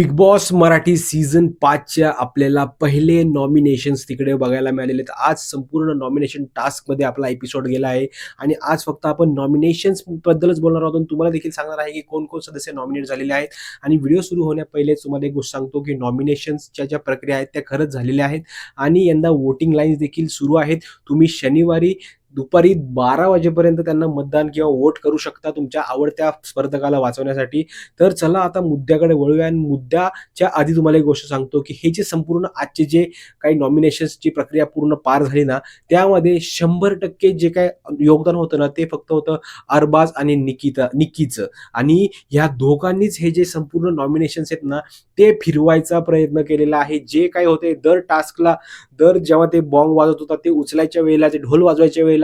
Big boss Marathi season पाचच्या आपल्याला पहिले नॉमिनेशन्स तिकडे बघायला मिळालेले आहेत. आज संपूर्ण नॉमिनेशन टास्कमध्ये आपला एपिसोड गेला आहे. आणि आज फक्त आपण नॉमिनेशन्सबद्दलच बोलणार आहोत. तुम्हाला देखील सांगणार आहे की कोण कोण सदस्य नॉमिनेट झालेले आहेत. आणि व्हिडिओ सुरू होण्यापहिलेच तुम्हाला एक गोष्ट सांगतो की नॉमिनेशन्सच्या ज्या प्रक्रिया आहेत त्या खरंच झालेल्या आहेत. आणि यंदा वोटिंग लाईन्स देखील सुरू आहेत. तुम्ही शनिवारी दुपारी बारा वाजेपर्यंत त्यांना मतदान किंवा वोट करू शकता तुमच्या आवडत्या स्पर्धकाला वाचवण्यासाठी. तर चला आता मुद्द्याकडे वळूया आणि मुद्द्याच्या आधी तुम्हाला एक गोष्ट सांगतो की हे जे संपूर्ण आजचे जे काही नॉमिनेशन्सची प्रक्रिया पूर्ण पार झाली ना त्यामध्ये शंभर टक्के जे काय योगदान होतं ना ते फक्त होतं अरबाज आणि निकिता निकीचं आणि ह्या दोघांनीच हे जे संपूर्ण नॉमिनेशन्स आहेत ना ते फिरवायचा प्रयत्न केलेला आहे. जे काय होते दर टास्कला दर जेव्हा ते बॉम्ब वाजवत होता ते उचलायच्या वेळेला ते ढोल वाजवायच्या वेळेला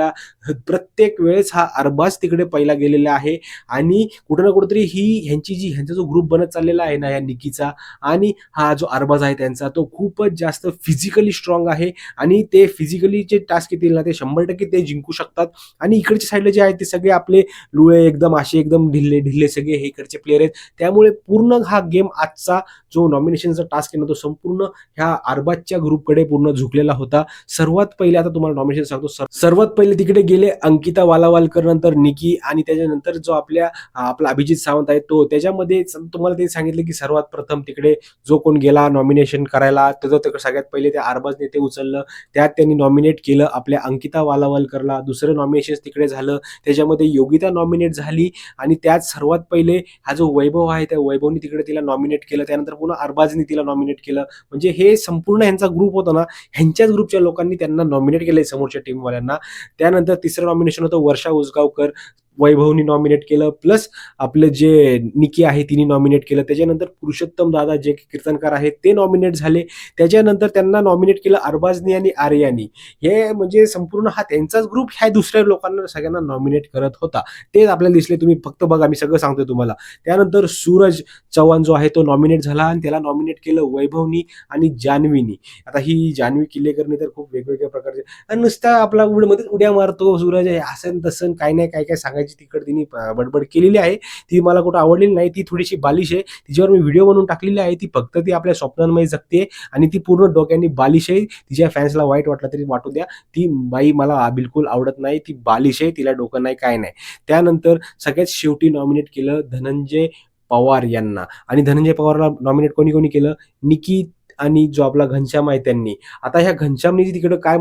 प्रत्येक वेळेस हा अरबाज तिकडे पहिला गेलेला आहे. आणि कुठं ना कुठेतरी ही ह्यांची जी ह्यांचा जो ग्रुप बनत चाललेला आहे ना या निकीचा आणि हा जो अरबाज आहे त्यांचा तो खूपच जास्त फिजिकली स्ट्रॉंग आहे. आणि ते फिजिकली जे टास्क येतील ना ते शंभर टक्के ते जिंकू शकतात. आणि इकडच्या साईडला जे आहेत ते सगळे आपले लुळे एकदम असे एकदम ढिल्ले ढिल्ले सगळे हे इकडचे प्लेयर आहेत. त्यामुळे पूर्ण हा गेम आजचा जो नॉमिनेशनचा टास्क आहे ना तो संपूर्ण ह्या अरबाजच्या ग्रुपकडे पूर्ण झुकलेला होता. सर्वात पहिले आता तुम्हाला नॉमिनेशन सांगतो. सर- सर्वात पहिले तिकडे गेले अंकिता वालावालकर नंतर निकी आणि त्याच्यानंतर जो आपल्या आपला अभिजित सावंत आहे तो. त्याच्यामध्ये तुम्हाला ते सांगितलं की सर्वात प्रथम तिकडे जो कोण गेला नॉमिनेशन करायला त्याचं तिकडे सगळ्यात पहिले त्या अरबाजने ते उचललं त्यात त्यांनी नॉमिनेट केलं आपल्या अंकिता वालावालकरला. दुसरं नॉमिनेशन तिकडे झालं त्याच्यामध्ये योगिता नॉमिनेट झाली आणि त्यात सर्वात पहिले हा जो वैभव आहे त्या वैभवनी तिकडे तिला नॉमिनेट केलं त्यानंतर पुन्हा अरबाजनी तिला नॉमिनेट केलं. म्हणजे हे संपूर्ण ह्यांचा ग्रुप होता ना ह्यांच्याच ग्रुपच्या लोकांनी त्यांना नॉमिनेट केलंय समोरच्या टीमवाल्यांना त्यानंतर तिसरं नॉमिनेशन होतं वर्षा उसगावकर. वैभवनी नॉमिनेट केलं. प्लस आपलं जे निकी आहे तिने नॉमिनेट केलं. त्याच्यानंतर पुरुषोत्तम दादा जे कीर्तनकार आहेत ते नॉमिनेट झाले. त्याच्यानंतर त्यांना नॉमिनेट केलं अरबाजनी आणि आर्यानी. हे म्हणजे संपूर्ण हा त्यांचाच ग्रुप ह्या दुसऱ्या लोकांना सगळ्यांना नॉमिनेट करत होता. तेच आपल्याला दिसले. तुम्ही फक्त बघा मी सगळं सांगतोय तुम्हाला. त्यानंतर सूरज चव्हाण जो आहे तो नॉमिनेट झाला आणि त्याला नॉमिनेट केलं वैभवनी आणि जान्हवीनी. आता ही जान्हवी किल्लेकरनी तर खूप वेगवेगळ्या प्रकारचे आणि नुसता आपला उडमध्ये उड्या मारतो सूरज आहे असं तसं काय नाही काय काय सांगायची तिकड तिने प- बडबड केलेली आहे. ती मला कुठं आवडलेली नाही ती थोडीशी बालिश आहे. तिच्यावर मी व्हिडिओ बनवून टाकलेली आहे. ती फक्त ती आपल्या स्वप्नांमध्ये जगते आणि ती पूर्ण डोक्याने बालिश आहे. तिच्या फॅन्सला वाईट वाटलं तरी वाटू द्या. ती बाई मला बिलकुल आवडत नाही. ती बालिश आहे. तिला डोकं नाही काय नाही. त्यानंतर सगळ्यात शेवटी नॉमिनेट केलं धनंजय पवार यांना. आणि धनंजय पवारला नॉमिनेट कोणी कोणी केलं? निकी आणि जॉबला घनश्याम आहे त्यांनी. आता ह्या घनश्यामने तिकडं काय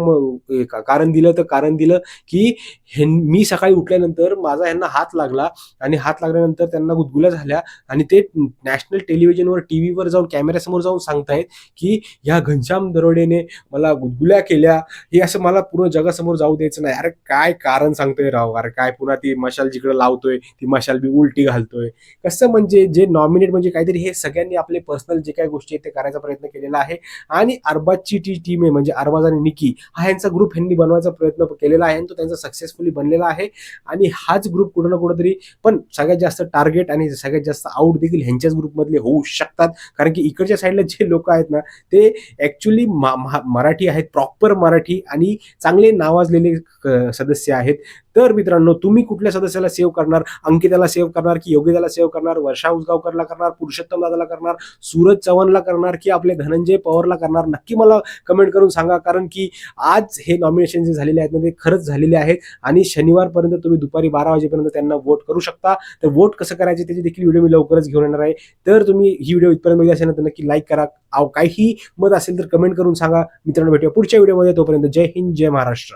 कारण दिलं तर कारण दिलं की हे मी सकाळी उठल्यानंतर माझा ह्यांना हात लागला आणि हात लागल्यानंतर त्यांना गुदगुल्या झाल्या आणि ते नॅशनल टेलिव्हिजनवर टी व्हीवर जाऊन कॅमेऱ्यासमोर जाऊन सांगतायत की ह्या घनश्याम दरोडेने मला गुदगुल्या केल्या. हे असं मला पूर्ण जगासमोर जाऊ द्यायचं नाही. अरे काय कारण सांगतोय राव? अरे काय पुन्हा ती मशाल जिकडे लावतोय ती मशाल बी उलटी घालतोय. कसं म्हणजे जे नॉमिनेट म्हणजे काहीतरी हे सगळ्यांनी आपले पर्सनल जे काही गोष्टी आहेत ते करायचा प्रयत्न केलेला आहे. आणि अरबाजची टी टीम आहे म्हणजे अरबाज आणि निकी हा यांचा ग्रुप ह्यांनी बनवायचा प्रयत्न केलेला आहे आणि तो त्यांचा सक्सेसफुली बनलेला आहे. आणि हाच ग्रुप कुठं ना कुठंतरी पण सगळ्यात जास्त टार्गेट आणि सगळ्यात जास्त आउट देखील ह्यांच्याच ग्रुपमधले होऊ शकतात. कारण की इकडच्या साईडला जे लोक आहेत ना ते ऍक्च्युली मराठी आहेत प्रॉपर मराठी आणि चांगले नावाजलेले सदस्य आहेत. तर मित्रांनो तुम्ही कुठल्या सदस्याला सेव्ह करणार? अंकिताला सेव्ह करणार की योगिताला सेव्ह करणार? वर्षा उसगावकरला करणार? पुरुषोत्तम दादाला करणार? सूरज चव्हाणला करणार की आपले धनंजय पवारला करणार? नक्की मला कमेंट करून सांगा कारण की आज हे नॉमिनेशन जे झालेले आहेत ना ते खरंच झालेले आहेत आणि शनिवारपर्यंत तुम्ही दुपारी बारा वाजेपर्यंत त्यांना वोट करू शकता. तर वोट कसं करायचे त्याची देखील व्हिडिओ मी लवकरच घेऊन येणार आहे. तर तुम्ही ही व्हिडिओ इथपर्यंत बघितली असेल तर नक्की लाईक करा. काही मत असेल तर कमेंट करून सांगा. मित्रांनो भेटूया पुढच्या व्हिडिओमध्ये तोपर्यंत जय हिंद जय महाराष्ट्र.